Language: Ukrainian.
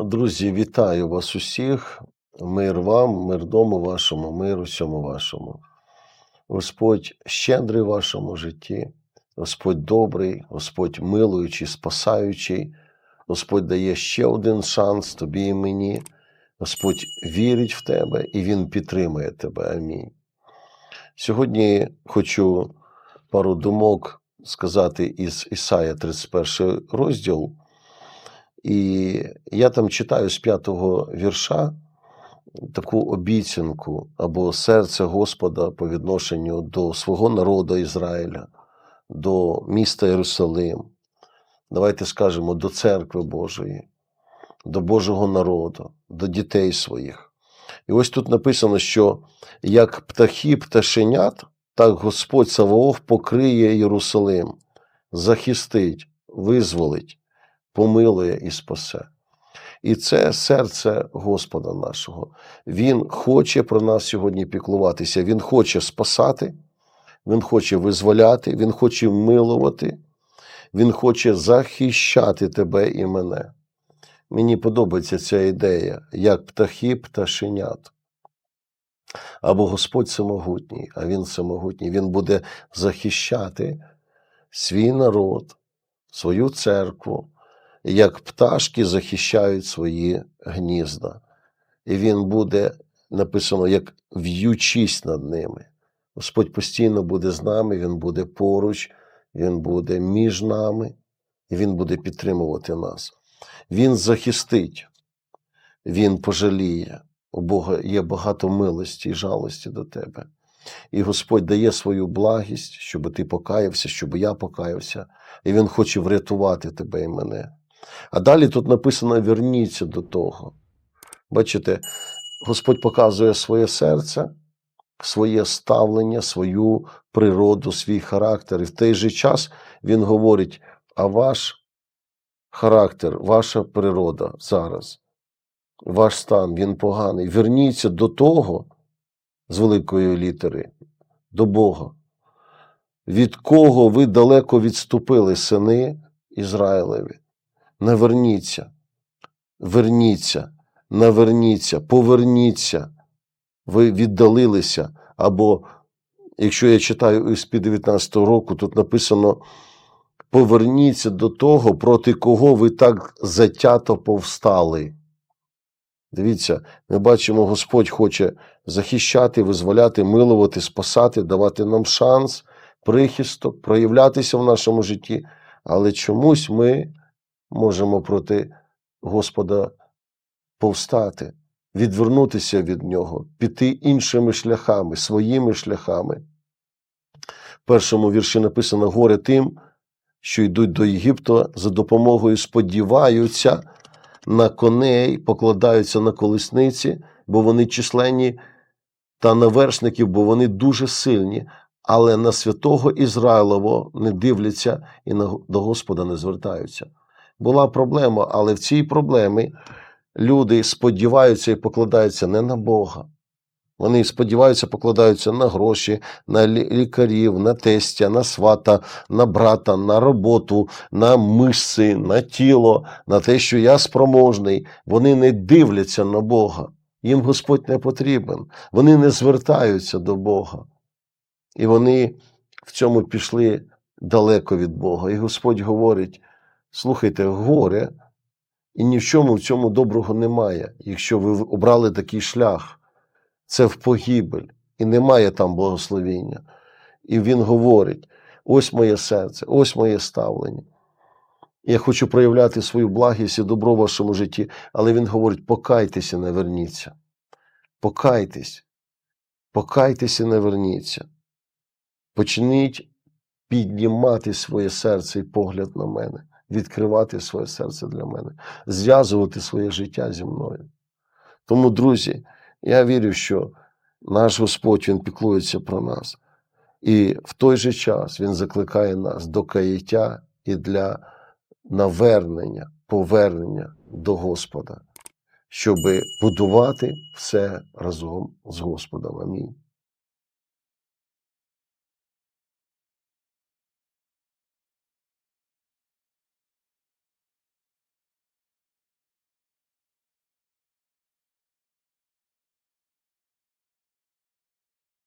Друзі, вітаю вас усіх. Мир вам, мир дому вашому, мир усьому вашому. Господь щедрий в вашому житті, Господь добрий, Господь милуючий, спасаючий, Господь дає ще один шанс тобі і мені. Господь вірить в тебе і Він підтримує тебе. Амінь. Сьогодні хочу пару думок сказати із Ісая 31 розділ. І я там читаю з п'ятого вірша таку обіцянку або серце Господа по відношенню до свого народу Ізраїля, до міста Єрусалим. Давайте скажемо до церкви Божої, до Божого народу, до дітей своїх. І ось тут написано, що як птахи пташенят, так Господь Саваоф покриє Єрусалим, захистить, визволить помилує і спасе. І це серце Господа нашого. Він хоче про нас сьогодні піклуватися. Він хоче спасати, Він хоче визволяти, Він хоче милувати, Він хоче захищати тебе і мене. Мені подобається ця ідея, як птахи пташенят. Або Господь самогутній, а Він самогутній. Він буде захищати свій народ, свою церкву, як пташки захищають свої гнізда. І він буде написано, як в'ючись над ними. Господь постійно буде з нами, Він буде поруч, Він буде між нами, і Він буде підтримувати нас. Він захистить, Він пожаліє. У Бога є багато милості і жалості до тебе. І Господь дає свою благість, щоб ти покаявся, щоб я покаявся, і Він хоче врятувати тебе і мене. А далі тут написано: верніться до того. Бачите, Господь показує своє серце, своє ставлення, свою природу, свій характер. І в той же час Він говорить: а ваш характер, ваша природа зараз, ваш стан, він поганий. Верніться до того, з великої літери, до Бога, від кого ви далеко відступили, сини Ізраїлеві. Наверніться, верніться, наверніться, поверніться. Ви віддалилися. Або, якщо я читаю із під 19 року, тут написано: поверніться до того, проти кого ви так затято повстали. Дивіться, ми бачимо, Господь хоче захищати, визволяти, милувати, спасати, давати нам шанс, прихисток, проявлятися в нашому житті. Але чомусь ми можемо проти Господа повстати, відвернутися від Нього, піти іншими шляхами, своїми шляхами. В першому вірші написано горе тим, що йдуть до Єгипту за допомогою сподіваються на коней, покладаються на колесниці, бо вони численні, та на вершників, бо вони дуже сильні, але на святого Ізраїлово не дивляться і до Господа не звертаються. Була проблема, але в цій проблемі люди сподіваються і покладаються не на Бога. Вони сподіваються, покладаються на гроші, на лікарів, на тестя, на свата, на брата, на роботу, на мишці, на тіло, на те, що я спроможний. Вони не дивляться на Бога. Їм Господь не потрібен. Вони не звертаються до Бога. І вони в цьому пішли далеко від Бога. І Господь говорить: слухайте, горе, і ні в чому в цьому доброго немає, якщо ви обрали такий шлях це в погибель, і немає там благословіння. І він говорить: ось моє серце, ось моє ставлення. Я хочу проявляти свою благість і добро в вашому житті, але він говорить: покайтеся, не верніться. Покайтесь, покайтеся, не верніться. Почніть піднімати своє серце і погляд на мене, відкривати своє серце для мене, зв'язувати своє життя зі мною. Тому, друзі, я вірю, що наш Господь Він піклується про нас. І в той же час Він закликає нас до каяття і для навернення, повернення до Господа, щоб будувати все разом з Господом. Амінь.